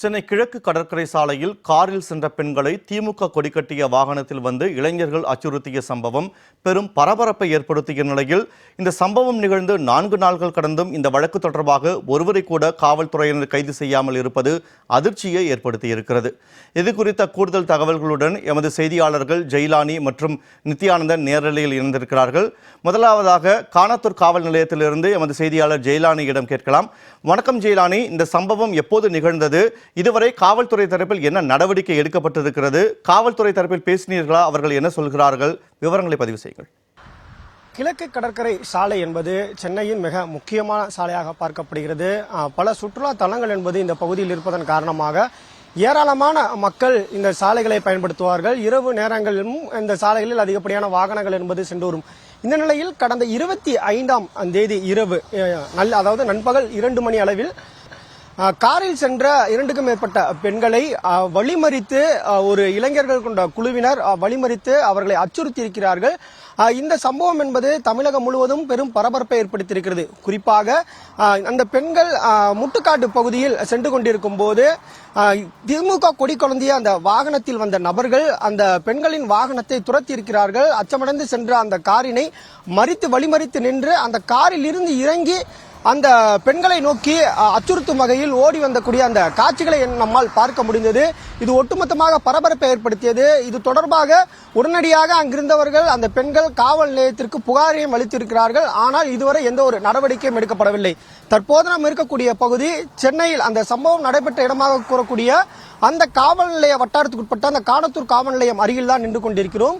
சென்னை கிழக்கு கடற்கரை சாலையில் காரில் சென்ற பெண்களை திமுக கொடிக்கட்டிய வாகனத்தில் வந்து இளைஞர்கள் அச்சுறுத்திய சம்பவம் பெரும் பரபரப்பை ஏற்படுத்திய நிலையில் இந்த சம்பவம் நிகழ்ந்து நான்கு நாள்கள் கடந்தும் இந்த வழக்கு தொடர்பாக ஒருவரை கூட காவல்துறையினர் கைது செய்யாமல் இருப்பது அதிர்ச்சியை ஏற்படுத்தியிருக்கிறது. இது குறித்த கூடுதல் தகவல்களுடன் எமது செய்தியாளர்கள் ஜெயிலானி மற்றும் நித்யானந்தன் நேரலையில் இணைந்திருக்கிறார்கள். முதலாவதாக காணத்தூர் காவல் நிலையத்திலிருந்து எமது செய்தியாளர் ஜெயிலானியிடம் கேட்கலாம். வணக்கம் ஜெயிலானி இந்த சம்பவம் எப்போது நிகழ்ந்தது? இதுவரை காவல்துறை தரப்பில் என்ன நடவடிக்கை எடுக்கப்பட்டிருக்கிறது? காவல்துறை தரப்பில் பேசினீர்களா? அவர்கள் என்ன சொல்கிறார்கள்? விவரங்களை பதிவு செய்யுங்கள். கிழக்கு கடற்கரை சாலை என்பது சென்னையின் மிக முக்கியமான சாலையாக பார்க்கப்படுகிறது. பல சுற்றுலா தலங்கள் என்பது இந்த பகுதியில் இருப்பதன் காரணமாக ஏராளமான மக்கள் இந்த சாலைகளை பயன்படுத்துவார்கள். இரவு நேரங்களிலும் இந்த சாலைகளில் அதிகப்படியான வாகனங்கள் என்பது சென்று வரும் இந்த நிலையில் கடந்த இருபத்தி ஐந்தாம் தேதி இரவு நல்ல அதாவது நண்பகல் இரண்டு மணி அளவில் காரில் சென்ற இரண்டுக்கும் மேற்பட்ட பெண்களை வழிமறித்து ஒரு இளைஞர்கள் கொண்ட குழுவினர் வழிமறித்து அவர்களை அச்சுறுத்தியிருக்கிறார்கள். இந்த சம்பவம் என்பது தமிழகம் முழுவதும் பெரும் பரபரப்பை ஏற்படுத்தியிருக்கிறது. குறிப்பாக அந்த பெண்கள் முட்டுக்காட்டு பகுதியில் சென்று கொண்டிருக்கும் போது திமுக கொடி குழந்தைய அந்த வாகனத்தில் வந்த நபர்கள் அந்த பெண்களின் வாகனத்தை துரத்தி இருக்கிறார்கள் அச்சமடைந்து சென்ற அந்த காரினை மறித்து வழிமறித்து நின்று அந்த காரில் இருந்து இறங்கி அந்த பெண்களை நோக்கி அச்சுறுத்தும் வகையில் ஓடி வந்தக்கூடிய அந்த காட்சிகளை நம்மால் பார்க்க முடிந்தது. இது ஒட்டுமொத்தமாக பரபரப்பை ஏற்படுத்தியது. இது தொடர்பாக உடனடியாக அங்கிருந்தவர்கள் அந்த பெண்கள் காவல் நிலையத்திற்கு புகாரையும் அளித்திருக்கிறார்கள். ஆனால் இதுவரை எந்த ஒரு நடவடிக்கையும் எடுக்கப்படவில்லை. தற்போது நாம் இருக்கக்கூடிய பகுதி சென்னையில் அந்த சம்பவம் நடைபெற்ற இடமாக கூறக்கூடிய அந்த காவல் நிலைய வட்டாரத்துக்குட்பட்ட அந்த காணத்தூர் காவல் நிலையம் அருகில் தான் நின்று கொண்டிருக்கிறோம்.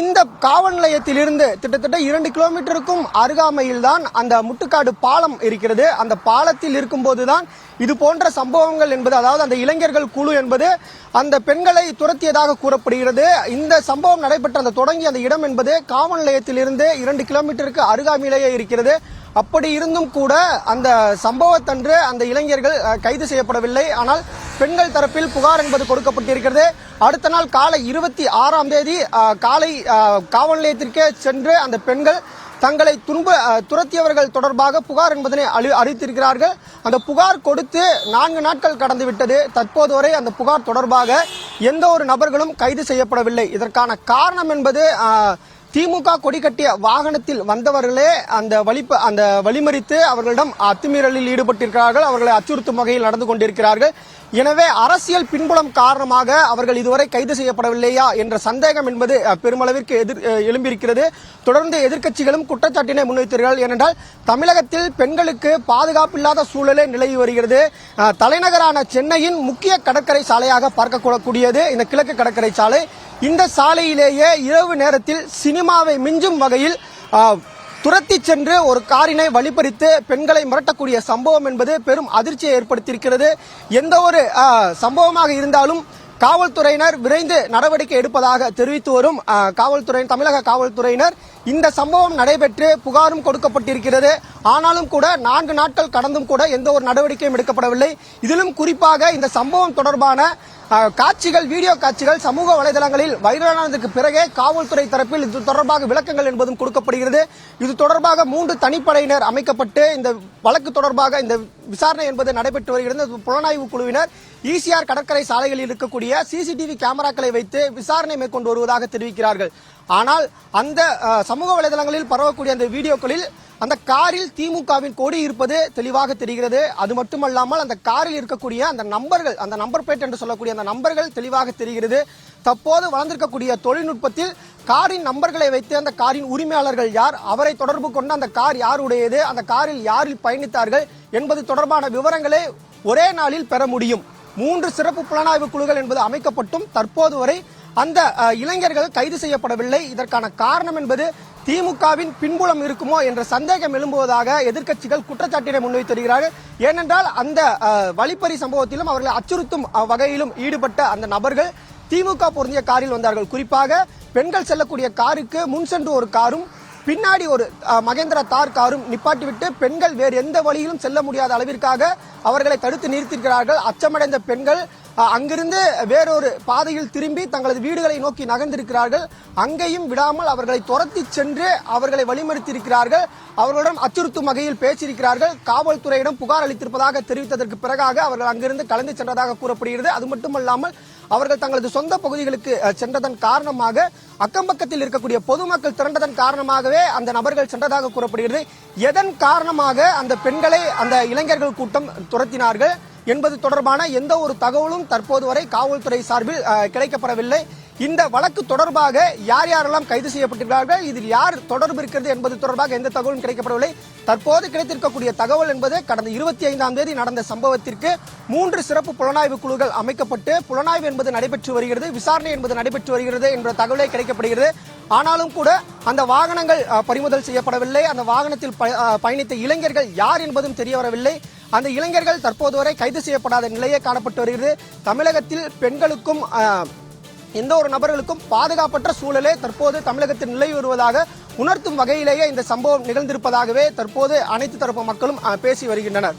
இந்த காவல் நிலையத்திலிருந்து கிட்டத்தட்ட இரண்டு கிலோமீட்டருக்கும் அருகாமையில் தான் அந்த முட்டுக்காடு பாலம் இருக்கிறது. அந்த பாலத்தில் இருக்கும்போதுதான் இது போன்ற சம்பவங்கள் என்பது அதாவது அந்த இளைஞர்கள் குழு என்பது அந்த பெண்களை துரத்தியதாக கூறப்படுகிறது. இந்த சம்பவம் நடைபெற்ற அந்த தொடங்கிய அந்த இடம் என்பது காவல் நிலையத்திலிருந்து இரண்டு கிலோமீட்டருக்கு அருகாமையிலேயே இருக்கிறது. அப்படி இருந்தும் கூட அந்த சம்பவத்தன்று அந்த இளைஞர்கள் கைது செய்யப்படவில்லை. ஆனால் பெண்கள் தரப்பில் புகார் என்பது கொடுக்கப்பட்டிருக்கிறது. அடுத்த நாள் காலை இருபத்தி ஆறாம் தேதி காலை காவல் நிலையத்திற்கே சென்று அந்த பெண்கள் தங்களை துன்ப துரத்தியவர்கள் தொடர்பாக புகார் என்பதனை அழி அறிவித்திருக்கிறார்கள். அந்த புகார் கொடுத்து நான்கு நாட்கள் கடந்துவிட்டது. தற்போது வரை அந்த புகார் தொடர்பாக எந்த ஒரு நபர்களும் கைது செய்யப்படவில்லை. இதற்கான காரணம் என்பது திமுக கொடி கட்டிய வாகனத்தில் வந்தவர்களே அந்த வழிப்ப அந்த வழிமறித்து அவர்களிடம் அத்துமீறலில் ஈடுபட்டிருக்கிறார்கள். அவர்களை அச்சுறுத்தும் வகையில் நடந்து கொண்டிருக்கிறார்கள். எனவே அரசியல் பின்புலம் காரணமாக அவர்கள் இதுவரை கைது செய்யப்படவில்லையா என்ற சந்தேகம் என்பது பெருமளவிற்கு எதிர் எழும்பியிருக்கிறது. தொடர்ந்து எதிர்க்கட்சிகளும் குற்றச்சாட்டினை முன்வைத்தீர்கள் ஏனென்றால் தமிழகத்தில் பெண்களுக்கு பாதுகாப்பில்லாத சூழலே நிலவி வருகிறது. தலைநகரான சென்னையின் முக்கிய கடற்கரை சாலையாக பார்க்கக்கூடக்கூடியது இந்த கிழக்கு கடற்கரை சாலை. இந்த சாலையிலேயே இரவு நேரத்தில் சினிமாவை மிஞ்சும் வகையில் துரத்தி சென்று ஒரு காரினை வழிபறித்து பெண்களை மிரட்டக்கூடிய சம்பவம் என்பது பெரும் அதிர்ச்சியை ஏற்படுத்தியிருக்கிறது. எந்த ஒரு சம்பவமாக இருந்தாலும் காவல்துறையினர் விரைந்து நடவடிக்கை எடுப்பதாக தெரிவித்து வரும் ஆ, காவல்துறை தமிழக காவல்துறையினர் இந்த சம்பவம் நடைபெற்று புகாரும் கொடுக்கப்பட்டிருக்கிறது. ஆனாலும் கூட நான்கு நாட்கள் கடந்தும் கூட எந்த ஒரு நடவடிக்கையும் எடுக்கப்படவில்லை. இதிலும் குறிப்பாக இந்த சம்பவம் தொடர்பான காட்சிகள் வீடியோ காட்சிகள் சமூக வலைதளங்களில் வைரலானதுக்கு பிறகே காவல்துறை தரப்பில் இது தொடர்பாக விளக்கங்கள் என்பதும் கொடுக்கப்படுகிறது. இது தொடர்பாக மூன்று தனிப்படையினர் அமைக்கப்பட்டு இந்த வழக்கு தொடர்பாக இந்த விசாரணை என்பது நடைபெற்று வருகிறது. இந்த புலனாய்வு குழுவினர் ஈசிஆர் கடற்கரை சாலைகளில் இருக்கக்கூடிய சிசிடிவி கேமராக்களை வைத்து விசாரணை மேற்கொண்டு வருவதாக தெரிவிக்கிறார்கள். ஆனால் அந்த சமூக வலைதளங்களில் பரவக்கூடிய அந்த வீடியோக்களில் அந்த காரில் திமுகவின் கொடி இருப்பது தெளிவாக தெரிகிறது. அது மட்டுமல்லாமல் அந்த காரில் இருக்கக்கூடிய அந்த நம்பர்கள் அந்த நம்பர் பிளேட் என்று சொல்லக்கூடிய அந்த நம்பர்கள் தெளிவாக தெரிகிறது. தற்போது வளர்ந்திருக்கக்கூடிய தொழில்நுட்பத்தில் காரின் நம்பர்களை வைத்து அந்த காரின் உரிமையாளர்கள் யார் அவரை தொடர்பு கொண்டு அந்த கார் யாருடையது அந்த காரில் யாரில் பயணித்தார்கள் என்பது தொடர்பான விவரங்களை ஒரே நாளில் பெற முடியும். மூன்று சிறப்பு புலனாய்வு குழுக்கள் என்பது அமைக்கப்பட்டும் தற்போது வரை அந்த இளைஞர்கள் கைது செய்யப்படவில்லை. இதற்கான காரணம் என்பது திமுகவின் பின்புலம் இருக்குமோ என்ற சந்தேகம் எழும்புவதாக எதிர்க்கட்சிகள் குற்றச்சாட்டினை முன்வைத்து வருகிறார்கள். ஏனென்றால் அந்த வழிப்பறி சம்பவத்திலும் அவர்களை அச்சுறுத்தும் வகையிலும் ஈடுபட்ட அந்த நபர்கள் திமுக பொருந்திய காரில் வந்தார்கள். குறிப்பாக பெண்கள் செல்லக்கூடிய காருக்கு முன் சென்று ஒரு காரும் பின்னாடி ஒரு மகேந்திரா தார் காரும் நிப்பாட்டிவிட்டு பெண்கள் வேறு எந்த வழியிலும் செல்ல முடியாத அளவிற்காக அவர்களை தடுத்து நிறுத்தியிருக்கிறார்கள். அச்சமடைந்த பெண்கள் அங்கிருந்து வேறொரு பாதையில் திரும்பி தங்களது வீடுகளை நோக்கி நகர்ந்திருக்கிறார்கள். அங்கேயும் விடாமல் அவர்களை துரத்தி சென்று அவர்களை வழிமறித்திருக்கிறார்கள். அவர்களிடம் அச்சுறுத்தும் வகையில் பேசியிருக்கிறார்கள். காவல்துறையிடம் புகார் அளித்திருப்பதாக தெரிவித்ததற்கு பிறகாக அவர்கள் அங்கிருந்து கலந்து சென்றதாக கூறப்படுகிறது. அது மட்டுமல்லாமல் அவர்கள் தங்களது சொந்த பகுதிகளுக்கு சென்றதன் காரணமாக அக்கம்பக்கத்தில் இருக்கக்கூடிய பொதுமக்கள் திரண்டதன் காரணமாகவே அந்த நபர்கள் சென்றதாக கூறப்படுகிறது. எதன் காரணமாக அந்த பெண்களை அந்த இளைஞர்கள் கூட்டம் துரத்தினார்கள்? என்பது தொடர்பான எந்த ஒரு தகவலும் தற்போது வரை காவல்துறை சார்பில் கிடைக்கப்படவில்லை இந்த வழக்கு தொடர்பாக யார் யாரெல்லாம் கைது செய்யப்பட்டிருக்கிறார்கள் இதில் யார் தொடர்பு இருக்கிறது என்பது தொடர்பாக எந்த தகவலும் கிடைக்கப்படவில்லை தற்போது கிடைத்திருக்கக்கூடிய தகவல் என்பது கடந்த இருபத்தி ஐந்தாம் தேதி நடந்த சம்பவத்திற்கு மூன்று சிறப்பு புலனாய்வு குழுக்கள் அமைக்கப்பட்டு புலனாய்வு என்பது நடைபெற்று வருகிறது விசாரணை என்பது நடைபெற்று வருகிறது என்ற தகவலே கிடைக்கப்படுகிறது. ஆனாலும் கூட அந்த வாகனங்கள் பறிமுதல் செய்யப்படவில்லை. அந்த வாகனத்தில் ப- பயணித்த இளைஞர்கள் யார் என்பதும் தெரிய வரவில்லை. அந்த இளைஞர்கள் தற்போது வரை கைது செய்யப்படாத நிலையே காணப்பட்டு வருகிறது. தமிழகத்தில் பெண்களுக்கும் எந்த ஒரு நபர்களுக்கும் பாதுகாப்பற்ற சூழலே தற்போது தமிழகத்தில் நிலை வருவதாக உணர்த்தும் வகையிலேயே இந்த சம்பவம் நிகழ்ந்திருப்பதாகவே தற்போது அனைத்து தரப்பு மக்களும் பேசி வருகின்றனர்.